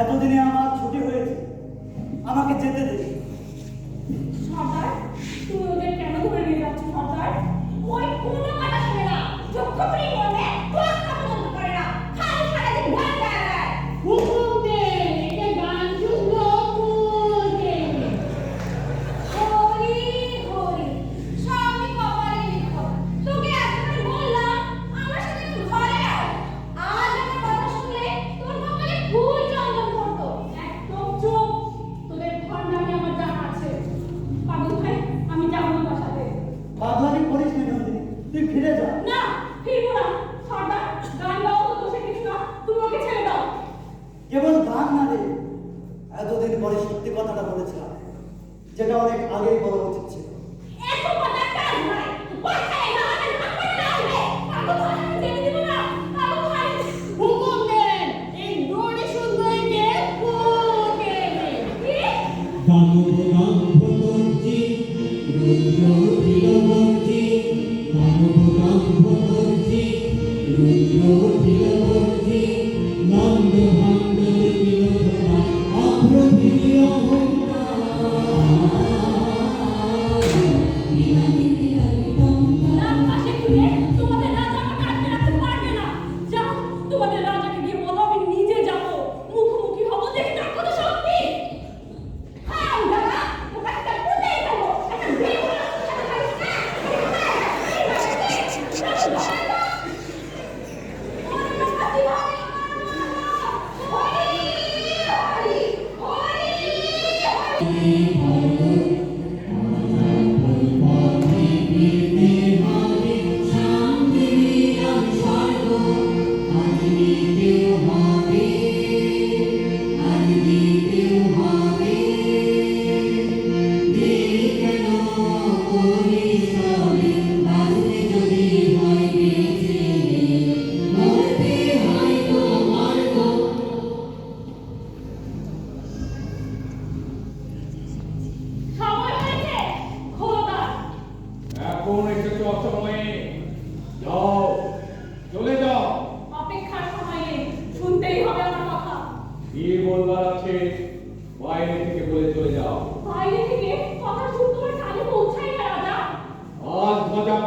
এতদিনে আমার ছুটি হয়েছে। আমাকে যেতে দে। সর্দার, তুমি ওদের কেন ধরে নিয়ে যাচ্ছ সর্দার? ওই কোনো কথা শুনে না। যোগ্য করে You.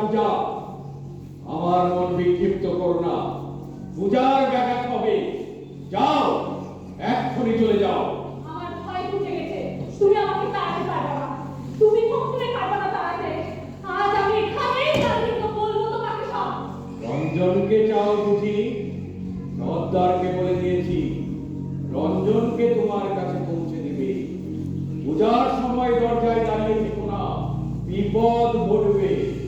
পূজা। আমার মন বিক্ষিপ্ত কর না। পূজার ব্যাঘাত হবে। যাও এক্ষুনি চলে যাও। আমার ভয় উঠে গেছে। তুমি আমাকে তাড়াতে পারবে না। তুমি কখনো পারবে না তাড়াতে। আজ আমি এখানেই দাঁড়িয়ে তো বলব তোমাকে সব। রঞ্জনকে চাও বুঝি? নদ্দারকে বলে দিয়েছি রঞ্জনকে তোমার কাছে পৌঁছে দিবে। পূজার সময় দরজায় দাঁড়িয়ে থেকো না। বিপদ ঘটবে।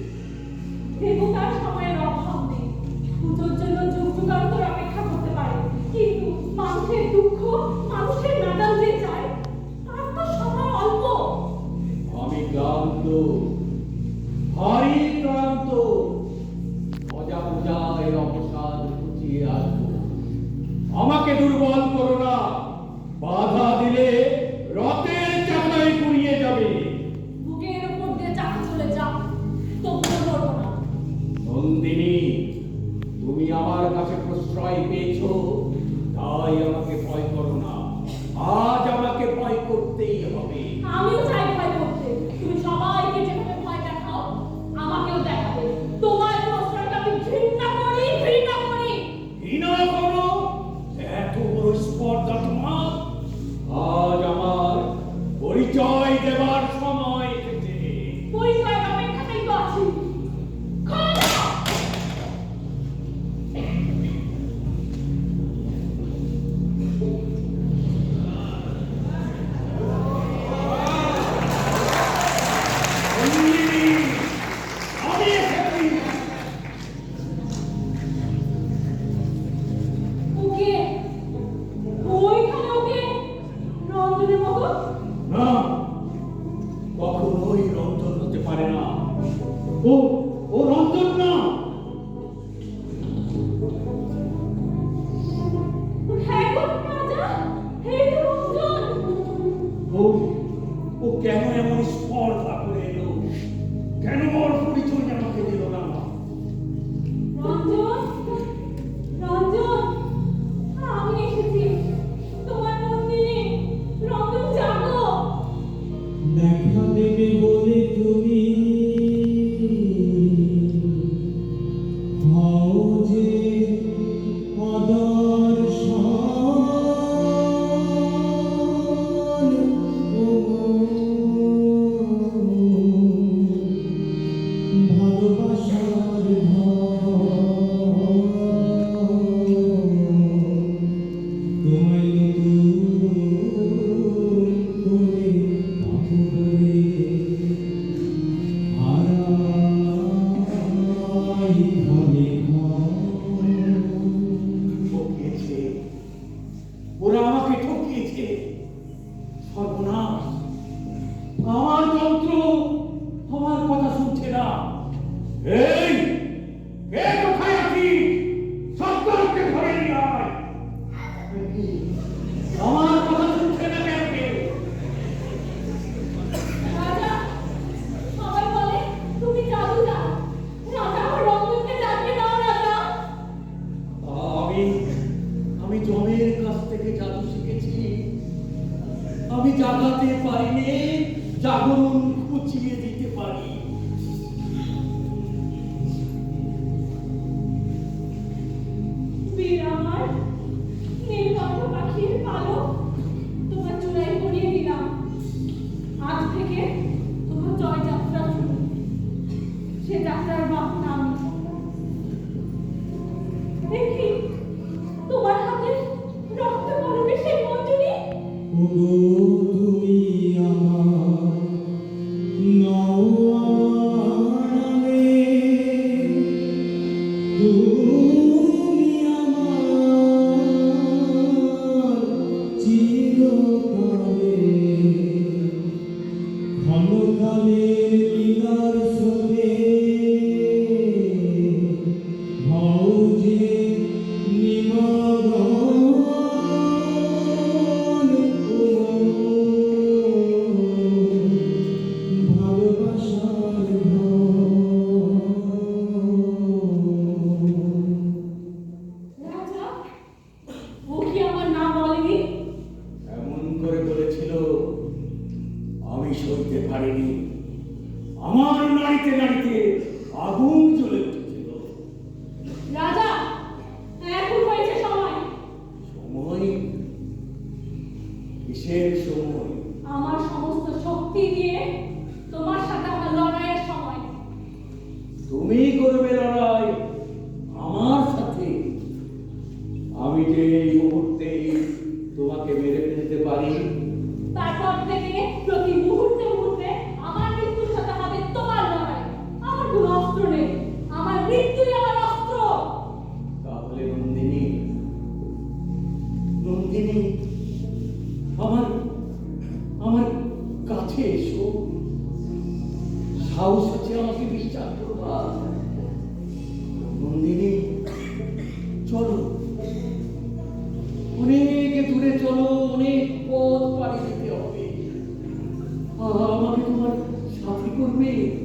সাথী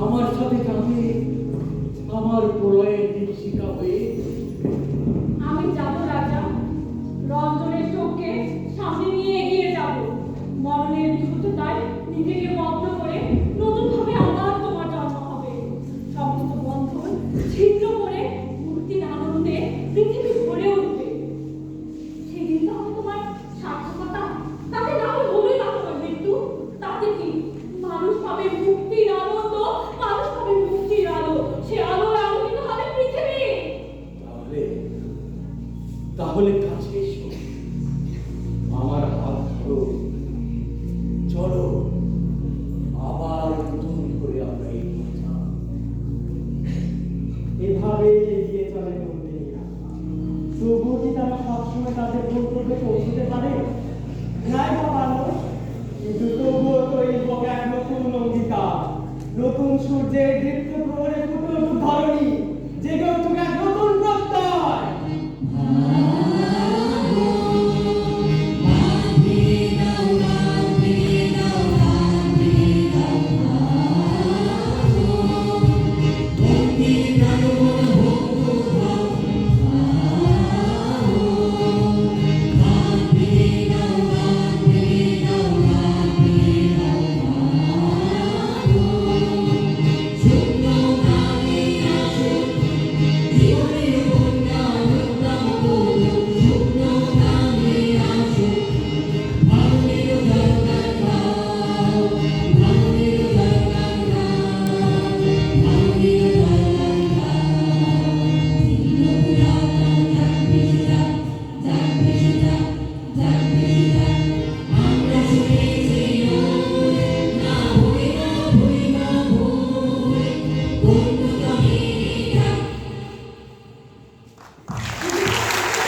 আমার সাথে পৌঁছতে পারে? নাই বা কিন্তু তবুও তো এই এক নতুন নন্দিতা। নতুন সূর্যের দীপ্ত প্রহরে কুটুর ধরণী। যে কেউ